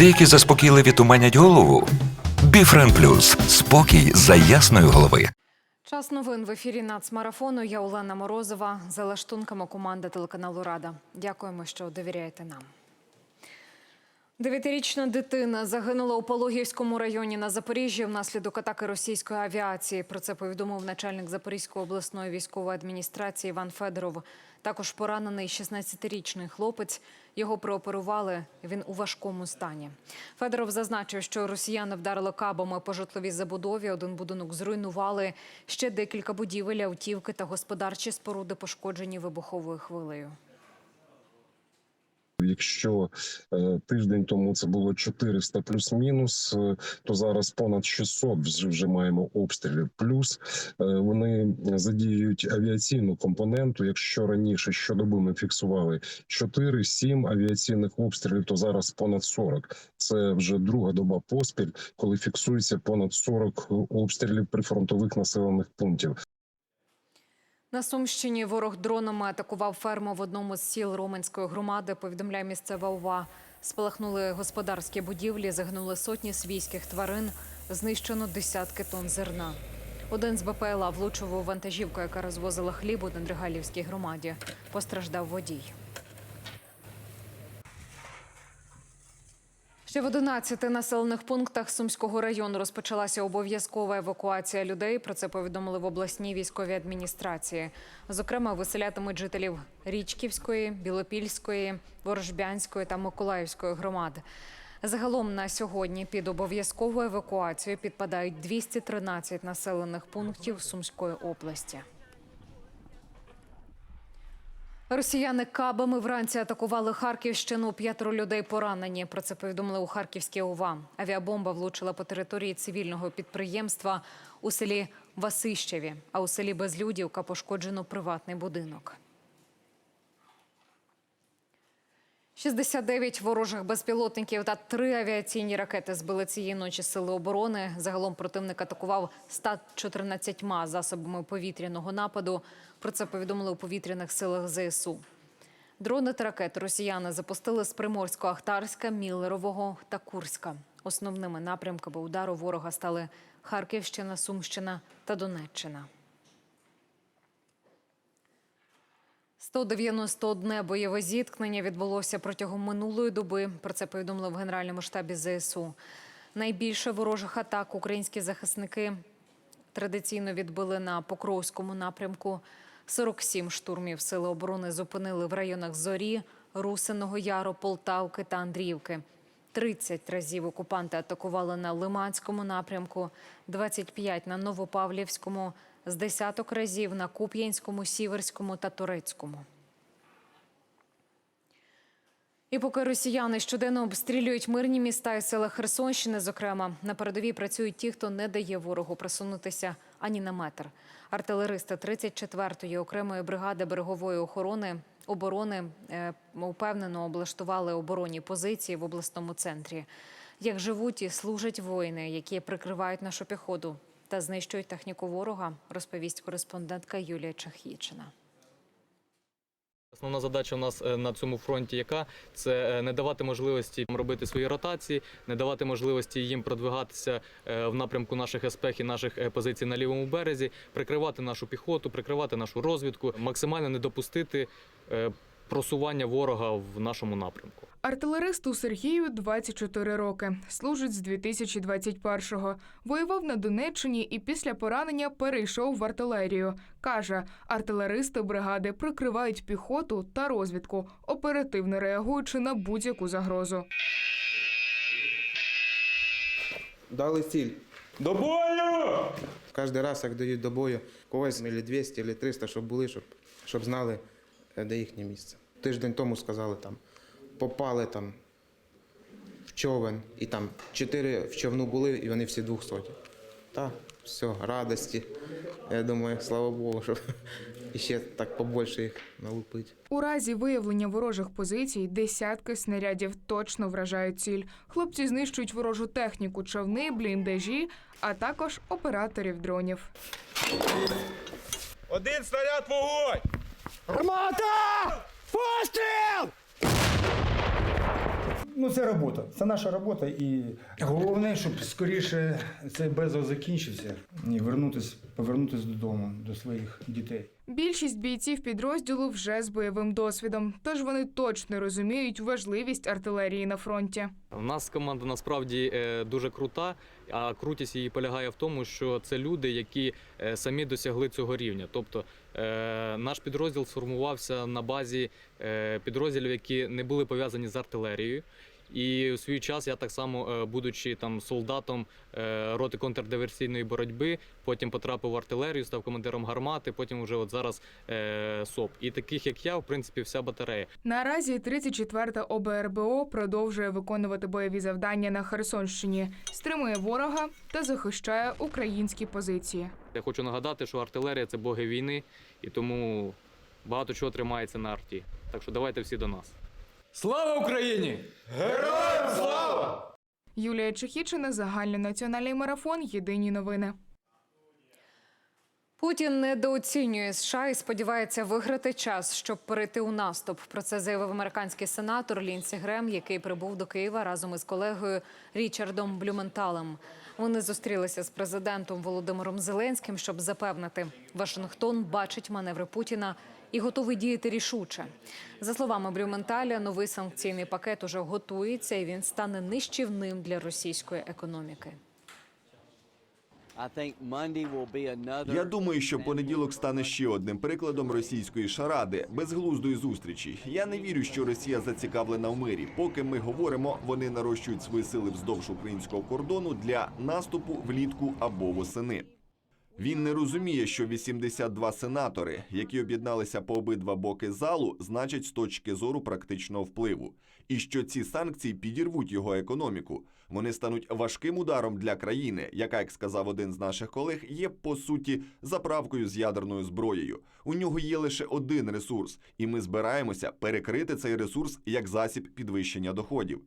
Деякі заспокійливі туманять голову. Біфрен Плюс спокій за ясної голови. Час новин в ефірі нацмарафону. Я Олена Морозова за лаштунками команди телеканалу Рада. Дякуємо, що довіряєте нам. Дев'ятирічна дитина загинула у Пологівському районі на Запоріжжі внаслідок атаки російської авіації. Про це повідомив начальник Запорізької обласної військової адміністрації Іван Федоров. Також поранений 16-річний хлопець. Його прооперували. Він у важкому стані. Федоров зазначив, що росіяни вдарили кабами по житловій забудові. Один будинок зруйнували. Ще декілька будівель, автівки та господарчі споруди пошкоджені вибуховою хвилею. Якщо е, тиждень тому це було 400 плюс-мінус, е, то зараз понад 600 вже, маємо обстрілів. Плюс е, вони задіюють авіаційну компоненту. Якщо раніше щодоби ми фіксували 4-7 авіаційних обстрілів, то зараз понад 40. Це вже друга доба поспіль, коли фіксується понад 40 обстрілів прифронтових населених пунктів. На Сумщині ворог дронами атакував ферму в одному з сіл Роменської громади. Повідомляє місцева ОВА. Спалахнули господарські будівлі, загинули сотні свійських тварин, знищено десятки тонн зерна. Один з БПЛА влучив вантажівку, яка розвозила хліб у Недригалівській громаді. Постраждав водій. Ще в 11 населених пунктах Сумського району розпочалася обов'язкова евакуація людей. Про це повідомили в обласній військовій адміністрації. Зокрема, виселятимуть жителів Річківської, Білопільської, Ворожбянської та Миколаївської громад. Загалом на сьогодні під обов'язкову евакуацію підпадають 213 населених пунктів Сумської області. Росіяни кабами вранці атакували Харківщину. П'ятеро людей поранені. Про це повідомили у Харківській ОВА. Авіабомба влучила по території цивільного підприємства у селі Васищеві, а у селі Безлюдівка пошкоджено приватний будинок. 69 ворожих безпілотників та три авіаційні ракети збили цієї ночі сили оборони. Загалом противник атакував 114 засобами повітряного нападу. Про це повідомили у повітряних силах ЗСУ. Дрони та ракети росіяни запустили з Приморсько-Ахтарська, Міллерового та Курська. Основними напрямками удару ворога стали Харківщина, Сумщина та Донеччина. 191 бойове зіткнення відбулося протягом минулої доби. Про це повідомили в Генеральному штабі ЗСУ. Найбільше ворожих атак українські захисники традиційно відбили на Покровському напрямку. 47 штурмів Сили оборони зупинили в районах Зорі, Русиного Яру, Полтавки та Андріївки. 30 разів окупанти атакували на Лиманському напрямку, 25 на Новопавлівському, з десяток разів на Куп'янському, Сіверському та Турецькому. І поки росіяни щоденно обстрілюють мирні міста і села Херсонщини, зокрема, на передовій працюють ті, хто не дає ворогу просунутися ані на метр. Артилеристи 34-ї окремої бригади берегової охорони оборони е, упевнено облаштували оборонні позиції в обласному центрі. Як живуть і служать воїни, які прикривають нашу піхоту та знищують техніку ворога, розповість кореспондентка Юлія Чахічина. Основна задача у нас е, на цьому фронті, яка це е, не давати можливості робити свої ротації, не давати можливості їм продвигатися е, в напрямку наших СПЕХ і наших позицій на лівому березі, прикривати нашу піхоту, прикривати нашу розвідку, максимально не допустити просування ворога в нашому напрямку. Артилеристу Сергію 24 роки. Служить з 2021-го. Воював на Донеччині і після поранення перейшов в артилерію. Каже, артилеристи бригади прикривають піхоту та розвідку, оперативно реагуючи на будь-яку загрозу. Дали ціль. До бою! Кожен раз, як дають до бою, когось або 200, або 300, щоб були, щоб, щоб знали, е, де їхнє місце. Тиждень тому сказали, там, попали там в човен, і там чотири в човну були, і вони всі двохсоті. Так, все, радості. Я думаю, слава Богу, щоб іще так побольше їх налупити. У разі виявлення ворожих позицій десятки снарядів точно вражають ціль. Хлопці знищують ворожу техніку, човни, бліндажі, а також операторів дронів. Один снаряд вогонь! Ну, це робота. Це наша робота. І головне, щоб скоріше цей безлад закінчився і вернутися, повернутися додому, до своїх дітей. Більшість бійців підрозділу вже з бойовим досвідом, тож вони точно розуміють важливість артилерії на фронті. У нас команда насправді е, дуже крута, а крутість її полягає в тому, що це люди, які е, самі досягли цього рівня. Тобто наш підрозділ сформувався на базі е, підрозділів, які не були пов'язані з артилерією. І у свій час я так само, е, будучи там солдатом е, роти контрдиверсійної боротьби, потім потрапив в артилерію, став командиром гармати, потім вже от зараз е, СОП. І таких як я, в принципі, вся батарея. Наразі 34-та ОБРБО продовжує виконувати бойові завдання на Херсонщині, стримує ворога та захищає українські позиції. Я хочу нагадати, що артилерія це боги війни, і тому багато чого тримається на арті. Так що давайте всі до нас. Слава Україні! Героям слава! Юлія Чехічина, загальнонаціональний марафон. Єдині новини. Путін недооцінює США і сподівається виграти час, щоб перейти у наступ. Про це заявив американський сенатор Лінсі Грем, який прибув до Києва разом із колегою Річардом Блюменталем. Вони зустрілися з президентом Володимиром Зеленським, щоб запевнити, Вашингтон бачить маневри Путіна і готовий діяти рішуче. За словами Блюменталя, новий санкційний пакет уже готується, і він стане нищівним для російської економіки. Я думаю, що понеділок стане ще одним прикладом російської шаради, безглуздої зустрічі. Я не вірю, що Росія зацікавлена в мирі. Поки ми говоримо, вони нарощують свої сили вздовж українського кордону для наступу влітку або восени. Він не розуміє, що 82 сенатори, які об'єдналися по обидва боки залу, значать з точки зору практичного впливу, і що ці санкції підірвуть його економіку. Вони стануть важким ударом для країни, яка, як сказав один з наших колег, є по суті заправкою з ядерною зброєю. У нього є лише один ресурс, і ми збираємося перекрити цей ресурс як засіб підвищення доходів.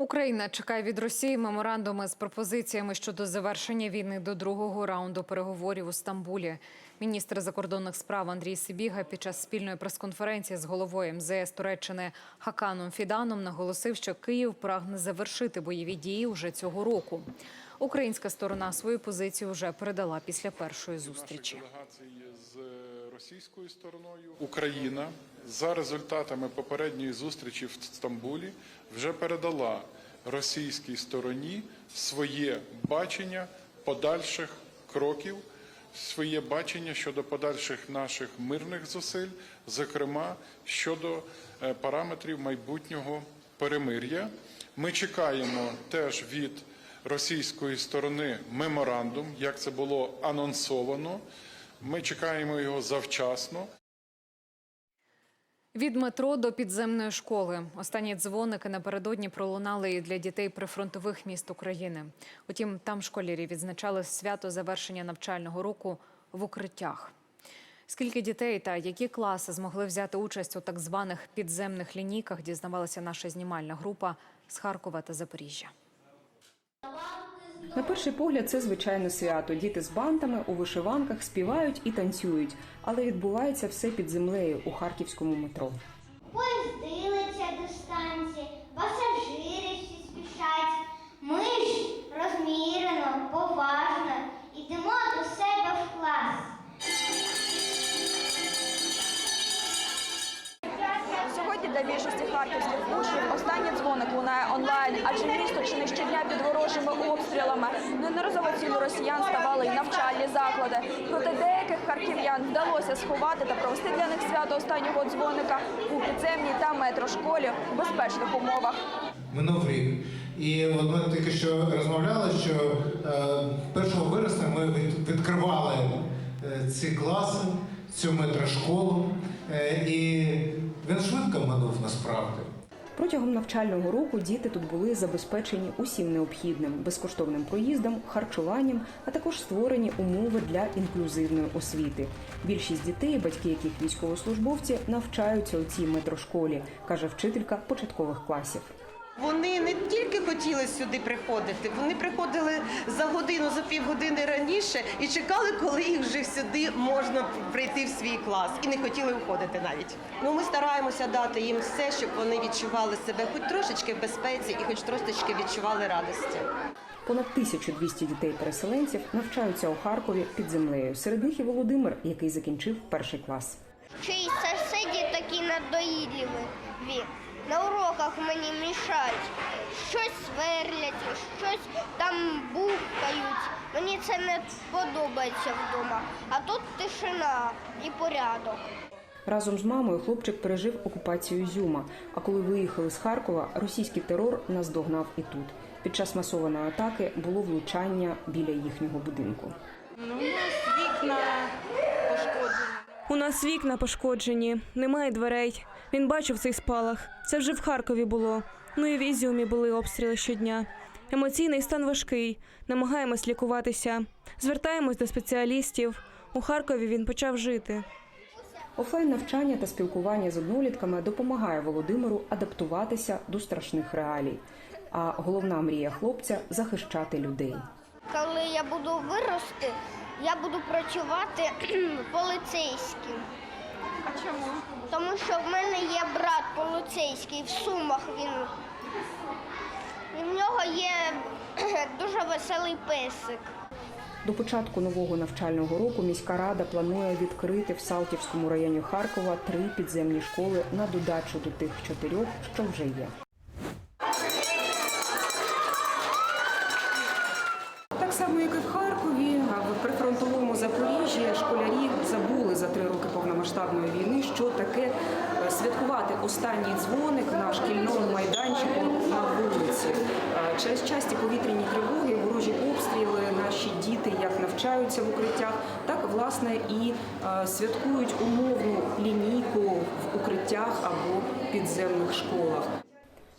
Україна чекає від Росії меморандуми з пропозиціями щодо завершення війни до другого раунду переговорів у Стамбулі. Міністр закордонних справ Андрій Сибіга під час спільної прес-конференції з головою МЗС Туреччини Хаканом Фіданом наголосив, що Київ прагне завершити бойові дії уже цього року. Українська сторона свою позицію вже передала після першої зустрічі. Російською стороною. Україна за результатами попередньої зустрічі в Стамбулі вже передала російській стороні своє бачення подальших кроків, своє бачення щодо подальших наших мирних зусиль, зокрема щодо е, параметрів майбутнього перемир'я. Ми чекаємо теж від російської сторони меморандум, як це було анонсовано. Ми чекаємо його завчасно. Від метро до підземної школи останні дзвоники напередодні пролунали і для дітей прифронтових міст України. Утім, там школярі відзначали свято завершення навчального року в укриттях. Скільки дітей та які класи змогли взяти участь у так званих підземних лінійках, дізнавалася наша знімальна група з Харкова та Запоріжжя. На перший погляд, це звичайно свято. Діти з бантами у вишиванках співають і танцюють, але відбувається все під землею у харківському метро. Харківських учнів останній дзвоник лунає онлайн, адже місто чи не щодня під ворожими обстрілами. Неодноразово цілю росіян ставали і навчальні заклади. Проте деяких харків'ян вдалося сховати та провести для них свято останнього дзвоника у підземній та метрошколі в безпечних умовах. минув рік. І от ми тільки що розмовляли, що е, 1 вересня ми відкривали е, ці класи, цю метрошколу, е, і він швидко минув насправді. Протягом навчального року діти тут були забезпечені усім необхідним безкоштовним проїздом, харчуванням, а також створені умови для інклюзивної освіти. Більшість дітей, батьки яких військовослужбовці, навчаються у цій метрошколі, каже вчителька початкових класів. Вони не тільки хотіли сюди приходити, вони приходили за годину, за півгодини раніше і чекали, коли їх вже сюди можна прийти в свій клас, і не хотіли входити навіть. Ну ми стараємося дати їм все, щоб вони відчували себе хоч трошечки в безпеці і хоч трошечки відчували радості. Понад 1200 дітей-переселенців навчаються у Харкові під землею. Серед них і Володимир, який закінчив перший клас. Чиїсь сусіді такі надоїдливі. На уроках мені мішають. Щось сверлять, щось там бухкають. Мені це не подобається вдома. А тут тишина і порядок. Разом з мамою хлопчик пережив окупацію Ізюма. А коли виїхали з Харкова, російський терор наздогнав і тут. Під час масованої атаки було влучання біля їхнього будинку. Ну, у нас вікна пошкоджені. У нас вікна пошкоджені, немає дверей. Він бачив цей спалах. Це вже в Харкові було. Ну і в Ізюмі були обстріли щодня. Емоційний стан важкий. Намагаємось лікуватися. Звертаємось до спеціалістів. У Харкові він почав жити. Офлайн навчання та спілкування з однолітками допомагає Володимиру адаптуватися до страшних реалій. А головна мрія хлопця захищати людей. Коли я буду вирости, я буду працювати поліцейським. А чому? Тому що в мене є брат поліцейський, в Сумах він. І в нього є дуже веселий песик. До початку нового навчального року міська рада планує відкрити в Салтівському районі Харкова три підземні школи на додачу до тих чотирьох, що вже є. Так само, як і в Харкові, а в прифронтовому Запоріжжі школярі забули за три роки повномасштабної війни, що таке е, святкувати останній дзвоник на шкільному майданчику на вулиці. Е, Через часті повітряні тривоги, ворожі обстріли, наші діти як навчаються в укриттях, так власне і е, святкують умовну лінійку в укриттях або підземних школах.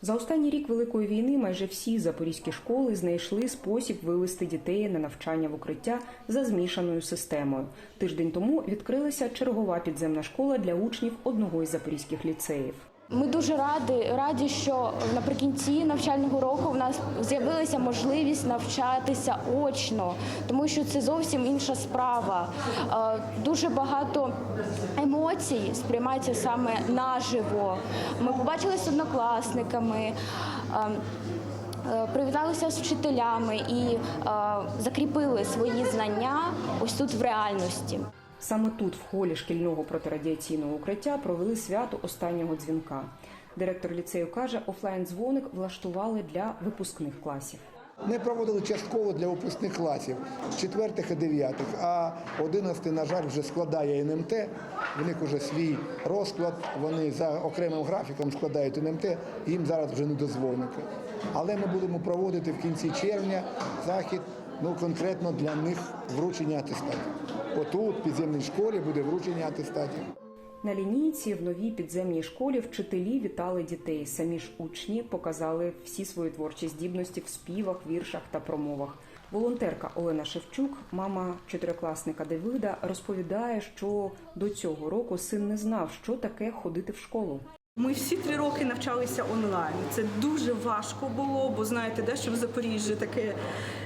За останній рік Великої війни майже всі запорізькі школи знайшли спосіб вивести дітей на навчання в укриття за змішаною системою. Тиждень тому відкрилася чергова підземна школа для учнів одного із запорізьких ліцеїв. Ми дуже раді, раді, що наприкінці навчального року в нас з'явилася можливість навчатися очно, тому що це зовсім інша справа. Е, Дуже багато емоцій сприймається саме наживо. Ми побачилися з однокласниками. е, е, Привіталися з вчителями і е, закріпили свої знання ось тут в реальності. Саме тут, в холі шкільного протирадіаційного укриття, провели свято останнього дзвінка. Директор ліцею каже, офлайн дзвоник влаштували для випускних класів. Ми проводили частково для випускних класів, четвертих і дев'ятих, а одинадцятий, на жаль, вже складає НМТ. В них вже свій розклад, вони за окремим графіком складають НМТ, їм зараз вже не до. Але ми будемо проводити в кінці червня захід, ну конкретно для них вручення атестатів. Отут, в підземній школі, буде вручення атестатів. На лінійці в новій підземній школі вчителі вітали дітей. Самі ж учні показали всі свої творчі здібності в співах, віршах та промовах. Волонтерка Олена Шевчук, мама чотирикласника Давида, розповідає, що до цього року син не знав, що таке ходити в школу. Ми всі три роки навчалися онлайн. Це дуже важко було, бо знаєте, де що в Запоріжжі таке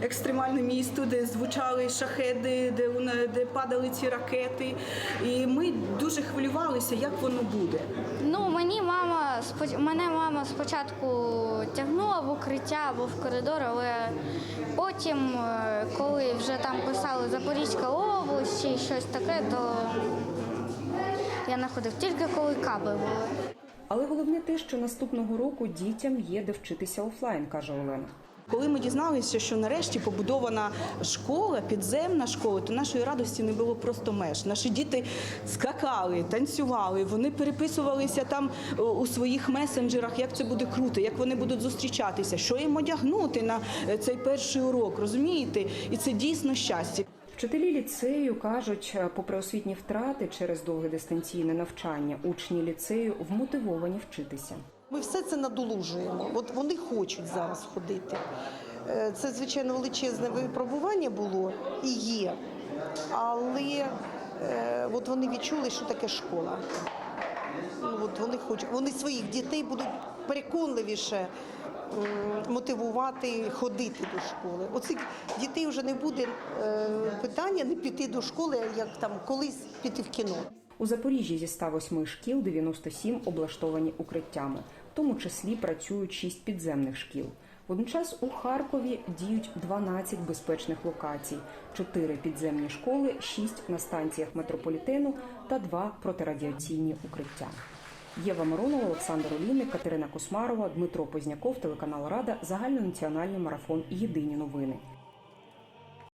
екстремальне місто, де звучали шахеди, де де падали ці ракети. І ми дуже хвилювалися, як воно буде. Ну, мені мама мене мама спочатку тягнула в укриття або в коридор, але потім, е, коли вже там писали Запорізька область чи щось таке, то я не ходив тільки коли каби були. Але головне те, що наступного року дітям є де вчитися офлайн, каже Олена. Коли ми дізналися, що нарешті побудована школа, підземна школа, то нашої радості не було просто меж. Наші діти скакали, танцювали, вони переписувалися там е, у своїх месенджерах, як це буде круто, як вони будуть зустрічатися, що їм одягнути на е, цей перший урок, розумієте? І це дійсно щастя. Вчителі ліцею кажуть, попри освітні втрати через довге дистанційне навчання, учні ліцею вмотивовані вчитися. Ми все це надолужуємо. От вони хочуть зараз ходити. Е, Це, звичайно, величезне випробування було і є. Але е, от вони відчули, що таке школа. Ну, от вони хочуть, вони своїх дітей будуть переконливіше мотивувати ходити до школи. Оцих дітей вже не буде е, питання не піти до школи, як там колись піти в кіно. У Запоріжжі зі 108 шкіл 97 облаштовані укриттями, в тому числі працюють 6 підземних шкіл. Водночас у Харкові діють 12 безпечних локацій: 4 підземні школи, 6 на станціях метрополітену та 2 протирадіаційні укриття. Єва Миронова, Олександр Олійник, Катерина Космарова, Дмитро Позняков, телеканал Рада, загальнонаціональний марафон Єдині новини.